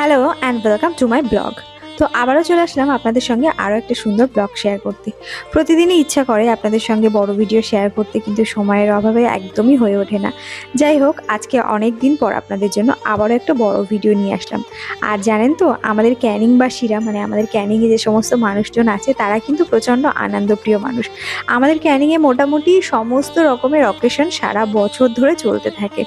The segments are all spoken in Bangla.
hello and welcome to my blog তো আবারও চলে আসলাম আপনাদের সঙ্গে আরও একটা সুন্দর ব্লগ শেয়ার করতে। প্রতিদিনই ইচ্ছা করে আপনাদের সঙ্গে বড় ভিডিও শেয়ার করতে, কিন্তু সময়ের অভাবে একদমই হয়ে ওঠে না। যাই হোক, আজকে অনেক দিন পর আপনাদের জন্য আবারও একটা বড় ভিডিও নিয়ে আসলাম। আর জানেন তো, আমাদের ক্যানিংবাসীরা মানে আমাদের ক্যানিংয়ে যে সমস্ত মানুষজন আছে, তারা কিন্তু প্রচণ্ড আনন্দপ্রিয় মানুষ। আমাদের ক্যানিংয়ে মোটামুটি সমস্ত রকমের অকেশন সারা বছর ধরে চলতে থাকে।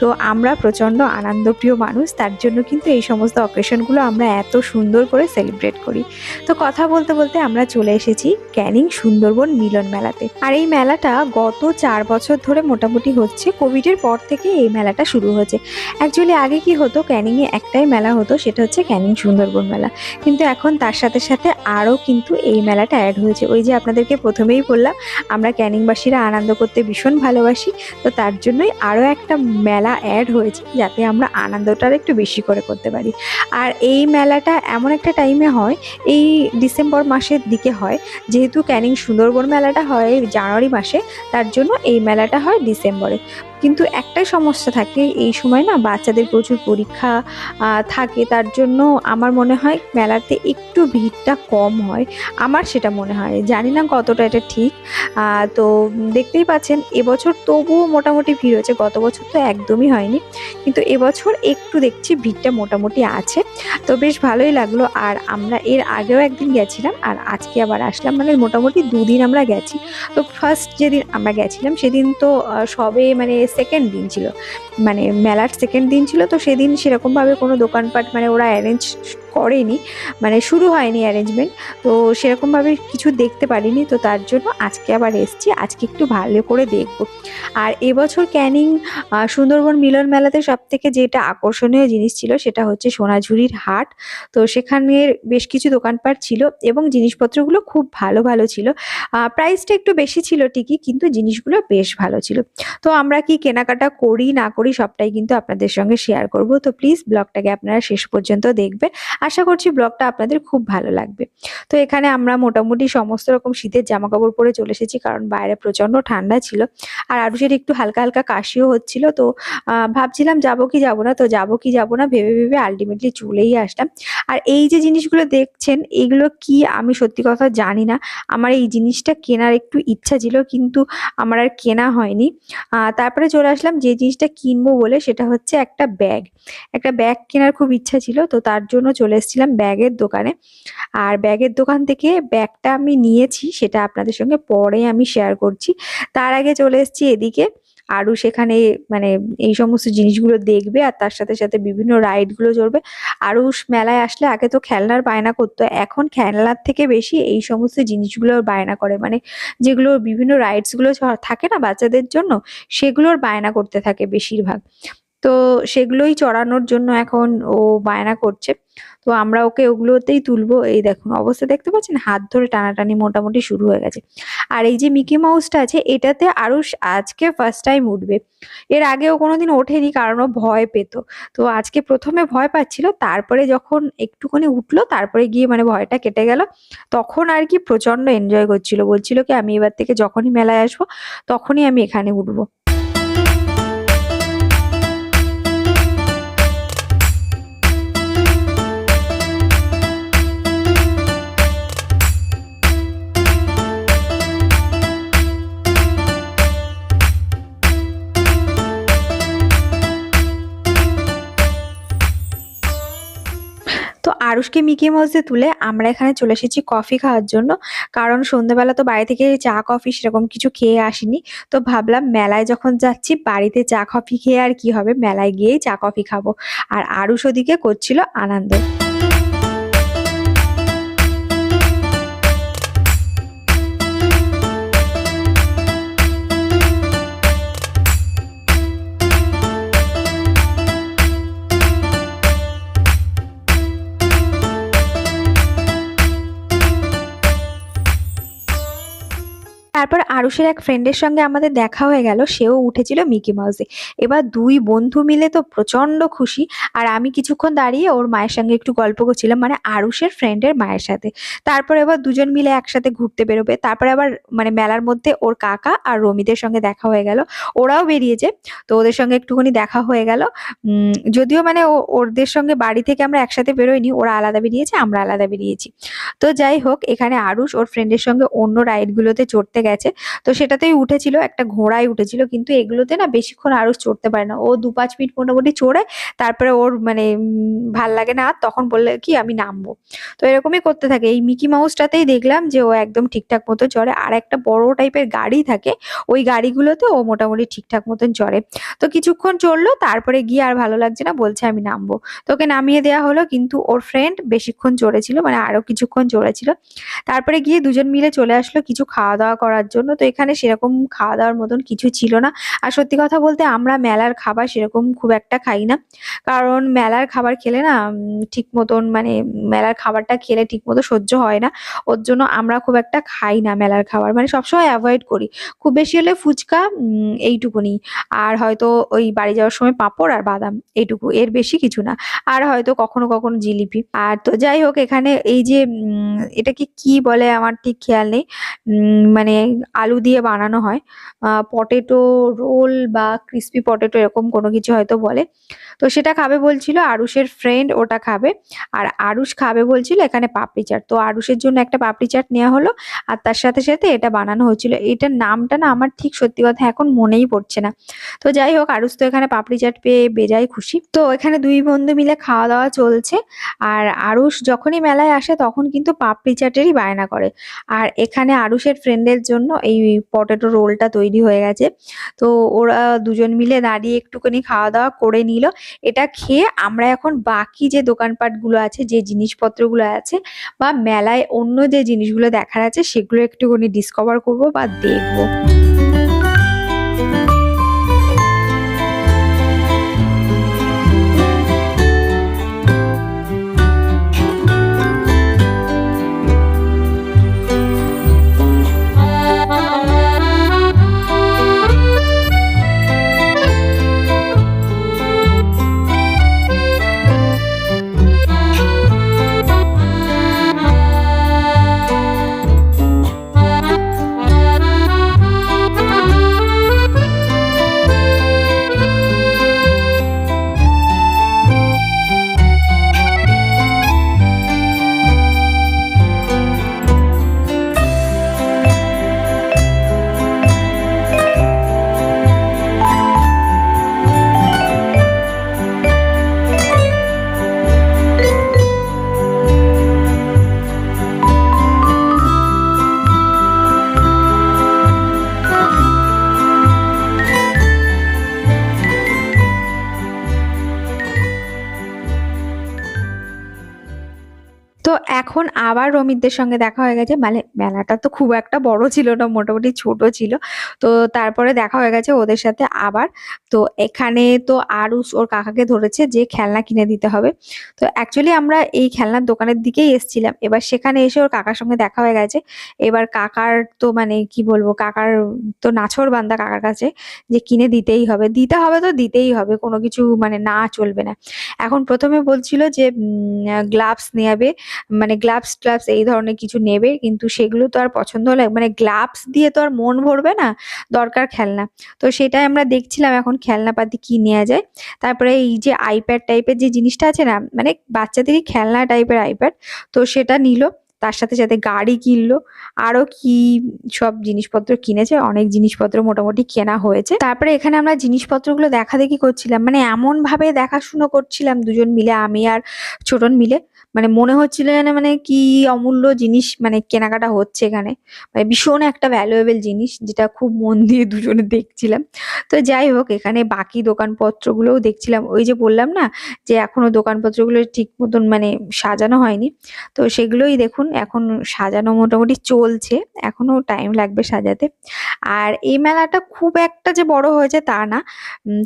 তো আমরা প্রচণ্ড আনন্দপ্রিয় মানুষ, তার জন্য কিন্তু এই সমস্ত অকেশনগুলো আমরা এত সুন্দর করে সেলিব্রেট করি। তো কথা বলতে বলতে আমরা চলে এসেছি ক্যানিং সুন্দরবন মিলন মেলাতে। আর এই মেলাটা গত চার বছর ধরে মোটামুটি হচ্ছে। কোভিডের পর থেকে এই মেলাটা শুরু হয়েছে। অ্যাকচুয়ালি আগে কি হতো, ক্যানিংয়ে একটাই মেলা হতো, সেটা হচ্ছে ক্যানিং সুন্দরবন মেলা। কিন্তু এখন তার সাথে সাথে আরও কিন্তু এই মেলাটা অ্যাড হয়েছে। ওই যে আপনাদেরকে প্রথমেই বললাম, আমরা ক্যানিংবাসীরা আনন্দ করতে ভীষণ ভালোবাসি। তো তার জন্যই আরও একটা মেলা অ্যাড হয়েছে, যাতে আমরা আনন্দটা একটু বেশি করে করতে পারি। আর এই মেলাটা এমন একটা হয়, এই ডিসেম্বর মাসের দিকে হয়। যেহেতু ক্যানিং সুন্দরবন মেলাটা হয় জানুয়ারি মাসে, তার জন্য এই মেলাটা হয় ডিসেম্বরে কিন্তু একটাই সমস্যা থাকে, এই সময় না বাচ্চাদের প্রচুর পরীক্ষা থাকে। তার জন্য আমার মনে হয় মেলাতে একটু ভিড়টা কম হয়। আমার সেটা মনে হয়। জানি না কতটা এটা ঠিক। তো দেখতেই পাচ্ছেন, এবছর তবুও মোটামুটি ভিড় হয়েছে। গত বছর তো একদমই হয়নি। কিন্তু এবছর একটু দেখছি ভিড়টা মোটামুটি আছে। তো বেশ ভালোই লাগল। আর আমরা এর আগেও একদিন গেছিলাম আর আজকে আবার আসলাম। মানে মোটামুটি দুদিন আমরা গেছি। তো ফার্স্ট যেদিন আমরা গেছিলাম, সেদিন তো সবে মানে সেকেন্ড দিন ছিল। মানে মেলার সেকেন্ড দিন ছিল, তো সেদিন সেরকমভাবে কোনো দোকানপাট মানে ওরা অ্যারেঞ্জ করেনি মানে শুরু হয়নি অ্যারেঞ্জমেন্ট তো সেরকমভাবে কিছু দেখতে পারিনি, তো তার জন্য আজকে আবার এসছি, আজকে একটু ভালো করে দেখব। আর এবছর ক্যানিং সুন্দরবন মিলন মেলাতে সব থেকে যেটা আকর্ষণীয় জিনিস ছিল সেটা হচ্ছে সোনাঝুরির হাট, তো সেখানের বেশ কিছু দোকানপাট ছিল এবং জিনিসপত্রগুলো খুব ভালো ভালো ছিল। প্রাইসটা একটু বেশি ছিল ঠিকই, কিন্তু জিনিসগুলো বেশ ভালো ছিল। তো আমরা কি কেনাকাটা করি, না করি সবটাই কিন্তু আপনাদের সঙ্গে শেয়ার করব, তো প্লিজ ব্লগটাকে আপনারা শেষ পর্যন্ত দেখবেন। আশা করছি ব্লগটা আপনাদের খুব ভালো লাগবে। তো এখানে আমরা মোটামুটি সমস্ত রকম শীতের জামা কাপড় পরে চলে এসেছি কারণ বাইরে প্রচণ্ড ঠান্ডা ছিল। আর আরুষের একটু হালকা হালকা কাশিও হচ্ছিল। তো ভাবছিলাম যাব কি যাব না? তো যাব কি যাব না? ভেবে ভেবে আলটিমেটলি চলেই আসলাম। আর এই যে জিনিসগুলো দেখছেন, এগুলো কি আমি সত্যি কথা জানি না। আমার এই জিনিসটা কেনার একটু ইচ্ছা ছিল, কিন্তু আমার আর কেনা হয়নি। তারপরে চলে আসলাম, যে জিনিসটা কিনবো বলে সেটা হচ্ছে একটা ব্যাগ। একটা ব্যাগ কেনার খুব ইচ্ছা ছিল, তো তার জন্য চলে এসেছিলাম ব্যাগের দোকানে। আর ব্যাগের দোকান থেকে ব্যাগটা আমি নিয়েছি, সেটা আপনাদের সঙ্গে পরে আমি শেয়ার করছি। তার আগে চলে এসেছি এদিকে। আরও সেখানে মানে এই সমস্ত জিনিসগুলো দেখবে আর তার সাথে সাথে বিভিন্ন রাইডগুলো চলবে আরও মেলায় আসলে আগে তো খেলনার বায়না করতো, এখন খেলনার থেকে বেশি এই সমস্ত জিনিসগুলোর বায়না করে। মানে যেগুলো বিভিন্ন রাইডসগুলো থাকে না বাচ্চাদের জন্য, সেগুলোর বায়না করতে থাকে বেশিরভাগ। তো সেগুলোই চড়ানোর জন্য এখন ও বায়না করছে। তো আমরা ওকে ওগুলোতেই তুলবো। এই দেখুন, অবস্থা দেখতে পাচ্ছেন? হাত ধরে টানাটানি মোটামুটি শুরু হয়ে গেছে। আর এই যে মিকি মাউসটা আছে, এটাতে আরও আজকে ফার্স্ট টাইম উঠবে। এর আগেও কোনোদিন ওঠেনি, কারণ ও ভয় পেত। তো আজকে প্রথমে ভয় পাচ্ছিল, তারপরে যখন একটুখানি উঠল, তারপরে গিয়ে মানে ভয়টা কেটে গেল। তখন আর কি প্রচণ্ড এনজয় করছিল। বলছিল কি, আমি এবার থেকে যখনই মেলায় আসব, তখনই আমি এখানে উঠবো। আরুষকে মিকি মাউসে তুলে আমরা এখানে চলে এসেছি কফি খাওয়ার জন্য। কারণ সন্ধ্যেবেলা তো বাড়ি থেকে চা, কফি সেরকম কিছু খেয়ে আসিনি। তো ভাবলাম মেলায় যখন যাচ্ছি, বাড়িতে চা, কফি খেয়ে আর কি হবে? মেলায় গিয়েই চা, কফি খাব। আর আরুষ ওদিকে করছিল আনন্দ। তারপর আরুষের এক ফ্রেন্ডের সঙ্গে আমাদের দেখা হয়ে গেল, সেও উঠেছিল মিকি মাউসে এবার দুই বন্ধু মিলে তো প্রচণ্ড খুশি। আর আমি কিছুক্ষণ দাঁড়িয়ে ওর মায়ের সঙ্গে একটু গল্প করছিলাম মানে আরুষের ফ্রেন্ডের মায়ের সাথে। তারপর এবার দুজন মিলে একসাথে ঘুরতে বেরোবে। তারপরে আবার মানে মেলার মধ্যে ওর কাকা আর রমিদের সঙ্গে দেখা হয়ে গেল। ওরাও বেরিয়েছে, তো ওদের সঙ্গে একটুখানি দেখা হয়ে গেল। যদিও মানে ওদের সঙ্গে বাড়ি থেকে আমরা একসাথে বেরোইনি, ওরা আলাদা বেরিয়েছে, আমরা আলাদা বেরিয়েছি। তো যাই হোক, এখানে আরুষ ওর ফ্রেন্ডের সঙ্গে অন্য রাইডগুলোতে চড়তে গেছে। তো সেটাতেই উঠেছিল, একটা ঘোড়ায় উঠেছিল, কিন্তু এগুলোতে না বেশিক্ষণ আরুষ চড়তে পারে না। ও দু পাঁচ মিনিট মোটামুটি চড়ে, তারপরে ওর মানে ভালো লাগে না, তখন বললে কি আমি নামবো। তো এরকমই করতে থাকে। এই মিকি মাউসটাতেই দেখলাম যে ও একদম ঠিকঠাক মতো চড়ে। আর একটা বড় টাইপের গাড়ি থাকে, ওই গাড়িগুলোতে ও মোটামুটি ঠিকঠাক মতন চড়ে। তো কিছুক্ষণ চড়লো, তারপরে গিয়ে আর ভালো লাগছে না, বলছে আমি নামবো। তোকে নামিয়ে দেওয়া হলো, কিন্তু ওর ফ্রেন্ড বেশিক্ষণ চড়েছিল মানে আরও কিছুক্ষণ চড়েছিল। তারপরে গিয়ে দুজন মিলে চলে আসলো, কিছু খাওয়া দাওয়া করার জন্য। তো এখানে সেরকম খাওয়া দাওয়ার মতন কিছু ছিল না। আর সত্যি কথা বলতে আমরা মেলার খাবার সেরকম খুব একটা খাই না। কারণ মেলার খাবার খেলে না ঠিক মতন মানে মেলার খাবারটা খেলে ঠিক মতো সহ্য হয় না। ওর জন্য আমরা খুব একটা খাই না মেলার খাবার। মানে সবসময় অ্যাভয়েড করি। খুব বেশি হলে ফুচকা এইটুকুনি। আর হয়তো ওই বাড়ি যাওয়ার সময় পাঁপড় আর বাদাম এইটুকু। এর বেশি কিছু না। আর হয়তো কখনো কখনো জিলিপি। আর তো যাই হোক, এখানে এই যে এটাকে কি বলে আমার ঠিক খেয়াল নেই। মানে আলু দিয়ে বানানো হয়। পটেটো রোল বা ক্রিস্পি পটেটো এরকম কোনো কিছু হয়তো বলে। তো সেটা খাবে বলছিল আরুষের ফ্রেন্ড ওটা খাবে। আর আরুষ খাবে বলছিল এখানে পাপড়ি চাট। তো আরুষের জন্য একটা পাপড়ি চাট নেওয়া হলো আর তার সাথে সাথে এটা বানানো হয়েছিল এটার নামটা না আমার ঠিক সত্যি কথা এখন মনেই পড়ছে না। তো যাই হোক, আরুষ তো এখানে পাপড়ি চাট পেয়ে বেজায় খুশি। তো এখানে দুই বন্ধু মিলে খাওয়া দাওয়া চলছে। আর আরুষ যখনই মেলায় আসে তখন কিন্তু পাপড়ি চাটেরই বায়না করে। আর এখানে আরুষের ফ্রেন্ডের জন্য এই পটেটো রোলটা তৈরি হয়ে গেছে। তো ওরা দুজন মিলে দাঁড়িয়ে একটুখানি খাওয়া দাওয়া করে নিল। এটা খেয়ে আমরা এখন বাকি যে দোকানপাটগুলো আছে, যে জিনিসপত্রগুলো আছে বা মেলায় অন্য যে জিনিসগুলো দেখার আছে, সেগুলো একটুখানি ডিসকভার করব বা দেখব। আবার রমিতদের সঙ্গে দেখা হয়ে গেছে। মানে মেলাটা তো খুব একটা বড় ছিল না, মোটামুটি ছোট ছিল। তো তারপরে দেখা হয়ে গেছে ওদের সাথে আবার। তো এখানে তো আরুষ ওর কাকাকে ধরেছে যে খেলনা কিনে দিতে হবে। তো অ্যাকচুয়ালি আমরা এই খেলনার দোকানের দিকেই এসেছিলাম। এবার সেখানে এসে ওর কাকার সঙ্গে দেখা হয়ে গেছে। এবার কাকার তো মানে কি বলব, কাকার তো নাছর বান্দা কাকার কাছে যে কিনে দিতেই হবে। দিতে হবে তো দিতেই হবে, কোনো কিছু মানে না চলবে না। এখন প্রথমে বলছিল যে গ্লাভস নেবে মানে গ্লাভস ট্লাভস এই ধরনের কিছু নেবে, কিন্তু সেগুলো তো আর পছন্দ হলে মানে গ্লাভস দিয়ে তো আর মন ভরবে না, দরকার খেলনা। তো সেটাই আমরা দেখছিলাম এখন খেলনাপাতি কি নেওয়া যায়। তারপরে এই যে আইপ্যাড টাইপের যে জিনিসটা আছে না মানে বাচ্চাদেরই খেলনা টাইপের আইপ্যাড তো সেটা নিল, তার সাথে সাথে গাড়ি কিনলো, আরও কি সব জিনিসপত্র কিনেছে, অনেক জিনিসপত্র মোটামুটি কেনা হয়েছে। তারপরে এখানে আমরা জিনিসপত্রগুলো দেখা দেখি করছিলাম মানে এমন ভাবে দেখাশুনো করছিলাম দুজন মিলে, আমি আর ছোটন মিলে। মানে মনে হচ্ছিল যেন মানে কি অমূল্য জিনিস মানে কেনাকাটা হচ্ছে এখানে। মানে ভীষণ একটা ভ্যালুয়েবল জিনিস যেটা খুব মন দিয়ে দুজনে দেখছিলাম। তো যাই হোক, এখানে বাকি দোকানপত্রগুলোও দেখছিলাম। ওই যে বললাম না যে এখনও দোকানপত্রগুলো ঠিক মতন মানে সাজানো হয়নি। তো সেগুলোই দেখুন, এখন সাজানো মোটামুটি চলছে। এখনও টাইম লাগবে সাজাতে। আর এই মেলাটা খুব একটা যে বড় হয়েছে তা না।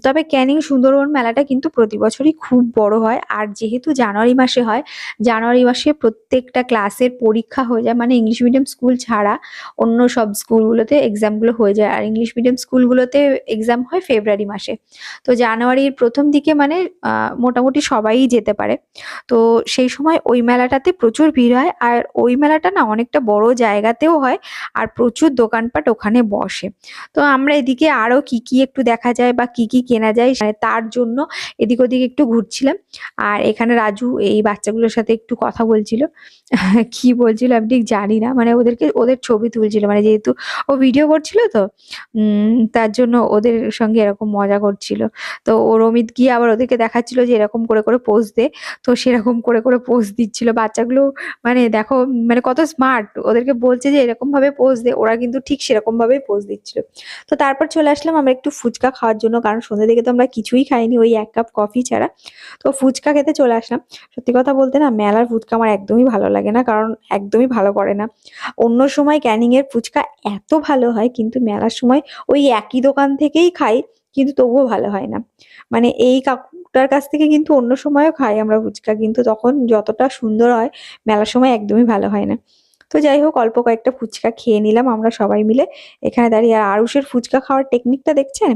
তবে ক্যানিং সুন্দরবন মেলাটা কিন্তু প্রতি বছরই খুব বড় হয়। আর যেহেতু জানুয়ারি মাসে হয় জানুয়ারি মাসে প্রত্যেকটা ক্লাসের পরীক্ষা হয়ে যায়। মানে ইংলিশ মিডিয়াম স্কুল ছাড়া অন্য সব স্কুলগুলোতে এক্সামগুলো হয়ে যায়। আর ইংলিশ মিডিয়াম স্কুলগুলোতে এক্সাম হয় ফেব্রুয়ারি মাসে। তো জানুয়ারির প্রথম দিকে মানে মোটামুটি সবাই যেতে পারে। তো সেই সময় ওই মেলাটাতে প্রচুর ভিড় হয়। আর ওই মেলাটা না অনেকটা বড় জায়গাতেও হয় আর প্রচুর দোকানপাট ওখানে বসে। তো আমরা এদিকে আরও কি কি একটু দেখা যায় বা কি কি কেনা যায় মানে তার জন্য এদিক ওদিক একটু ঘুরছিলাম। আর এখানে রাজু, এই বাচ্চাগুলোর সাথে একটু কথা বলছিল। কি বলছিল আমি ঠিক জানি না। মানে ওদেরকে, ওদের ছবি তুলছিল। মানে যেহেতু ও ভিডিও করছিল তো তার জন্য ওদের সঙ্গে এরকম মজা করছিল। তো ওর অমিত গিয়ে আবার ওদেরকে দেখাচ্ছিল যে এরকম করে করে পোজ দে। তো সেরকম করে করে পোজ দিচ্ছিল। বাচ্চাগুলো মানে দেখো মানে কত স্মার্ট ওদেরকে বলছে যে এরকম ভাবে পোজ দে। ওরা কিন্তু ঠিক সেরকম ভাবেই পোজ দিচ্ছিল। তো তারপর চলে আসলাম আমরা একটু ফুচকা খাওয়ার জন্য। কারণ সন্ধ্যে থেকে তো আমরা কিছুই খাইনি, ওই এক কাপ কফি ছাড়া। তো ফুচকা খেতে চলে আসলাম। সত্যি কথা বলতে না মেলার ফুচকা আমার একদমই ভালো লাগে না, কারণ একদমই ভালো করে না। অন্য সময় ক্যানিংয়ের ফুচকা এত ভালো হয়, কিন্তু মেলার সময় ওই একই দোকান থেকেই খাই, কিন্তু তবুও ভালো হয় না। মানে এই কাকুটার কাছ থেকে কিন্তু অন্য সময়ও খাই আমরা ফুচকা, কিন্তু তখন যতটা সুন্দর হয়, মেলার সময় একদমই ভালো হয় না। তো যাই হোক, অল্প কয়েকটা ফুচকা খেয়ে নিলাম আমরা সবাই মিলে। এখানে দাঁড়িয়ে আর আরুষের ফুচকা খাওয়ার টেকনিকটা দেখছেন?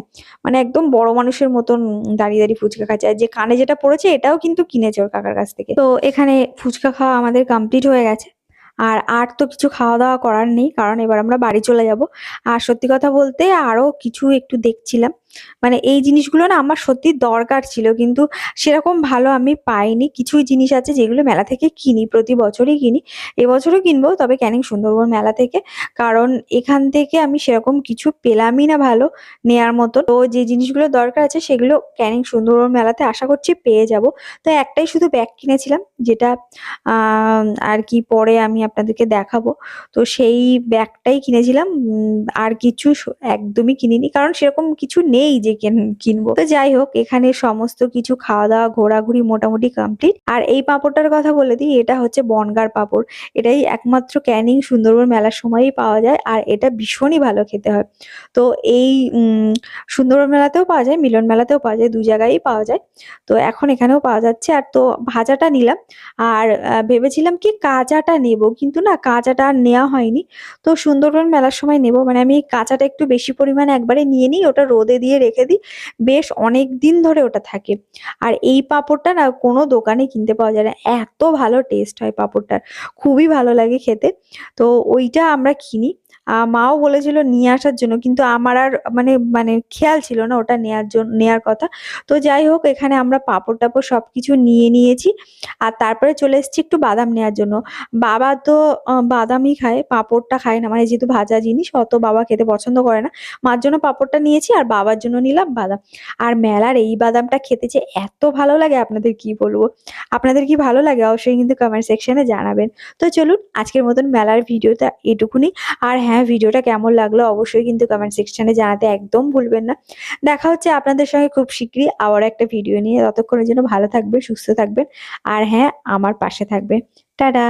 মানে একদম বড় মানুষের মতন দাঁড়িয়ে দাঁড়িয়ে ফুচকা খাচ্ছে। আর যে কানে যেটা পড়েছে, এটাও কিন্তু কিনেছে ওর কাকার কাছ থেকে। তো এখানে ফুচকা খাওয়া আমাদের কমপ্লিট হয়ে গেছে। আর আর তো কিছু খাওয়া দাওয়া করার নেই, কারণ এবার আমরা বাড়ি চলে যাব। আর সত্যি কথা বলতে আরও কিছু একটু দেখছিলাম। মানে এই জিনিসগুলো না আমার সত্যি দরকার ছিল, কিন্তু সেরকম ভালো আমি পাইনি। কিছুই জিনিস আছে যেগুলো মেলা থেকে কিনি, প্রতি বছরই কিনি। এবছরও কিনবো, তবে ক্যানিং সুন্দরবন মেলা থেকে। কারণ এখান থেকে আমি সেরকম কিছু পেলামই না ভালো নেয়ার মতো। তো যে জিনিসগুলো দরকার আছে সেগুলো ক্যানিং সুন্দরবন মেলাতে আশা করছি পেয়ে যাব। তো একটাই শুধু ব্যাগ কিনেছিলাম, যেটা আর কি পরে আমি আপনাদেরকে দেখাবো। তো সেই ব্যাগটাই কিনেছিলাম। আর কিছু একদমই কিনিনি। কারণ সেরকম কিছু নেই। যে কেন- কিনবো। তো যাই হোক, এখানে সমস্ত কিছু খাওয়া দাওয়া ঘোরাঘুরি মোটামুটি কমপ্লিট আর এই পাঁপড়টার কথা বলে দিই, এটা হচ্ছে বনগার পাঁপড়। এটাই একমাত্র ক্যানিং সুন্দরবন মেলার সময়ই পাওয়া যায়, আর এটা ভীষণই ভালো খেতে হয়। তো এই সুন্দরবন মেলাতেও পাওয়া যায়, মিলন মেলাতেও পাওয়া যায়, দু জায়গায়ই পাওয়া যায়। তো এখন এখানেও পাওয়া যাচ্ছে, আর তো ভাজাটা নিলাম। আর ভেবেছিলাম কি কাঁচাটা নেব, কিন্তু না কাঁচাটা আর নেওয়া হয়নি। তো সুন্দরবন মেলার সময় নেব মানে আমি কাঁচাটা একটু বেশি পরিমাণে একবারে নিয়ে নিই, ওটা রোদে দিয়ে রেখে দিই। বেশ অনেক দিন ধরে ওটা থাকে। আর এই পাঁপড়টা না কোনো দোকানে কিনতে পাওয়া যায় না। এত ভালো টেস্ট হয় পাঁপড়টার। খুবই ভালো লাগে খেতে। তো ওইটা আমরা কিনি। মাও বলেছিল নিয়ে আসার জন্য, কিন্তু আমার আর মানে মানে খেয়াল ছিল না ওটা নেয়ার জন্য নেয়ার কথা। তো যাই হোক, এখানে আমরা পাঁপড় টাপড় সবকিছু নিয়ে নিয়েছি, আর তারপরে চলে এসেছি একটু বাদাম নেওয়ার জন্য। বাবা তো বাদামই খায়, পাঁপড়টা খায় না মানে যেহেতু ভাজা জিনিস, অত বাবা খেতে পছন্দ করে না। মার জন্য পাঁপড়টা নিয়েছি, আর বাবার জন্য নিলাম বাদাম। আর মেলার এই বাদামটা খেতে যে এত ভালো লাগে, আপনাদের কি বলব? আপনাদের কি ভালো লাগে? অবশ্যই কিন্তু কমেন্ট সেকশনে জানাবেন। তো চলুন, আজকের মতন মেলার ভিডিওটা এটুকুনি। আর হ্যাঁ ভিডিওটা কেমন লাগল অবশ্যই কিন্তু কমেন্ট সেকশনে জানাতে একদম ভুলবেন না। দেখা হচ্ছে আপনাদের সঙ্গে খুব শীঘ্রই আবার একটা ভিডিও নিয়ে। ততক্ষণের জন্য ভালো থাকবেন, সুস্থ থাকবেন। আর হ্যাঁ আমার পাশে থাকবেন। টাটা!